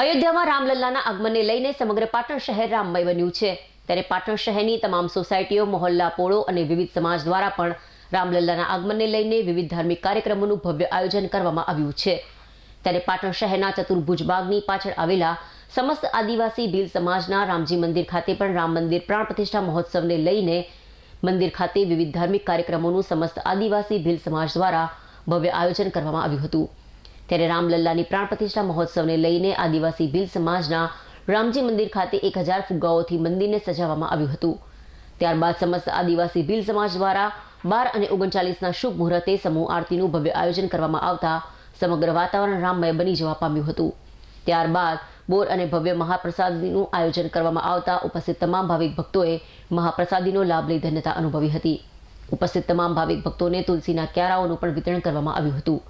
અયોધ્યામાં રામલલ્લાના આગમનને લઈને સમગ્ર પાટણ શહેર રામમય બન્યું છે. ત્યારે પાટણ શહેરની તમામ સોસાયટીઓ, મોહલ્લા, પોળો અને વિવિધ સમાજ દ્વારા પણ રામલલ્લાના આગમનને લઈને વિવિધ ધાર્મિક કાર્યક્રમોનું ભવ્ય આયોજન કરવામાં આવ્યું છે. ત્યારે પાટણ શહેરના ચતુર્ભુજ બાગની પાછળ આવેલા સમસ્ત આદિવાસી ભીલ સમાજના રામજી મંદિર ખાતે પણ રામ મંદિર પ્રાણ પ્રતિષ્ઠા મહોત્સવને લઈને મંદિર ખાતે વિવિધ ધાર્મિક કાર્યક્રમોનું સમસ્ત આદિવાસી ભીલ સમાજ દ્વારા ભવ્ય આયોજન કરવામાં આવ્યું હતું. ત્યારે રામલલ્લાની પ્રાણ પ્રતિષ્ઠા મહોત્સવને લઈને આદિવાસી ભીલ સમાજના રામજી મંદિર ખાતે એક હજાર ફુગ્ગાઓથી મંદિરને સજાવવામાં આવ્યું હતું. ત્યારબાદ સમસ્ત આદિવાસી ભીલ સમાજ દ્વારા બાર અને ઓગણચાલીસના શુભ મુહૂર્તે સમૂહ આરતીનું ભવ્ય આયોજન કરવામાં આવતા સમગ્ર વાતાવરણ રામમય બની જવા પામ્યું હતું. ત્યારબાદ બોર અને ભવ્ય મહાપ્રસાદીનું આયોજન કરવામાં આવતા ઉપસ્થિત તમામ ભાવિક ભક્તોએ મહાપ્રસાદીનો લાભ લઈ ધન્યતા અનુભવી હતી. ઉપસ્થિત તમામ ભાવિક ભક્તોને તુલસીના ક્યારાઓનું પણ વિતરણ કરવામાં આવ્યું હતું.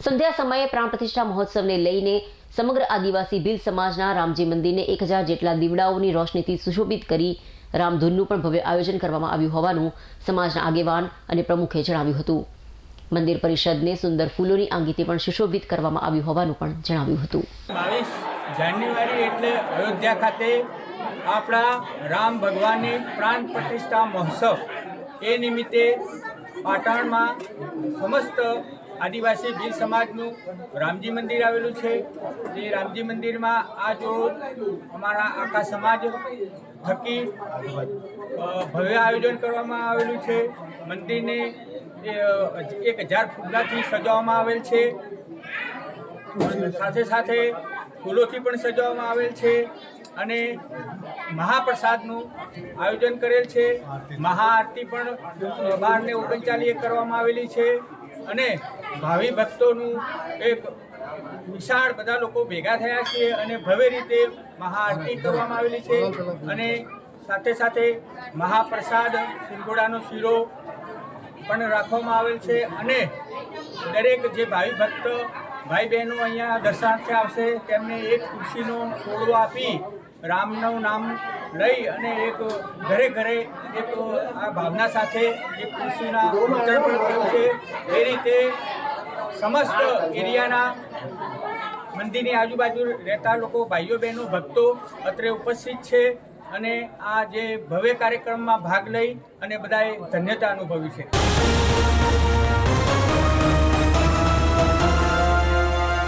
સંધ્યા સમયે પ્રાણ પ્રતિષ્ઠા મહોત્સવને લઈને સમગ્ર આદિવાસી ભીલ સમાજના રામજી મંદિરને એક હજાર જેટલા દીવડાઓની રોશનીથી સુશોભિત કરી રામધૂનનું પણ ભવ્ય આયોજન કરવામાં આવ્યું હોવાનું સમાજના આગેવાન અને પ્રમુખે જણાવ્યું હતું. મંદિર પરિષદને સુંદર ફૂલોની આંગીથી પણ સુશોભિત કરવામાં આવ્યું હોવાનું પણ જણાવ્યું હતું. બાવીસ જાન્યુઆરી એટલે અયોધ્યા ખાતે આપણા રામ ભગવાનની પ્રાણ પ્રતિષ્ઠા મહોત્સવ. એ નિમિત્તે પાટણમાં સમસ્ત આદિવાસી ભીલ સમાજનું રામજી મંદિર આવેલું છે. તે રામજી મંદિરમાં આ જો અમારા આખા સમાજ થકી ભવ્ય આયોજન કરવામાં આવેલું છે. મંદિરને એક હજાર ફૂગલાથી સજાવવામાં આવેલ છે. સાથે સાથે ફૂલોથી પણ સજાવવામાં આવેલ છે અને મહાપ્રસાદનું આયોજન કરેલ છે. મહાઆરતી પણ બારને ઓગણચાલીએ કરવામાં આવેલી છે. અને ભાવિ ભક્તોનું એક વિશાળ બધા લોકો ભેગા થયા છે અને ભવ્ય રીતે મહાઆરતી કરવામાં આવેલી છે. અને સાથે સાથે મહાપ્રસાદ સિંગોડાનો શીરો પણ રાખવામાં આવેલ છે. અને દરેક જે ભાવિ ભક્ત ભાઈ બહેનો અહીંયા દર્શનાર્થે આવશે, તેમને એક ખુરશીનો છોડવો આપી રામનું નામ લઈ અને એક ઘરે ઘરે એક આ ભાવના સાથે એક કૃષિના વિતરણ પણ કર્યું છે. એ રીતે સમસ્ત એરિયાના મંદિરની આજુબાજુ રહેતા લોકો, ભાઈઓ, બહેનો, ભક્તો અત્રે ઉપસ્થિત છે અને આ જે ભવ્ય કાર્યક્રમમાં ભાગ લઈ અને બધાએ ધન્યતા અનુભવી છે.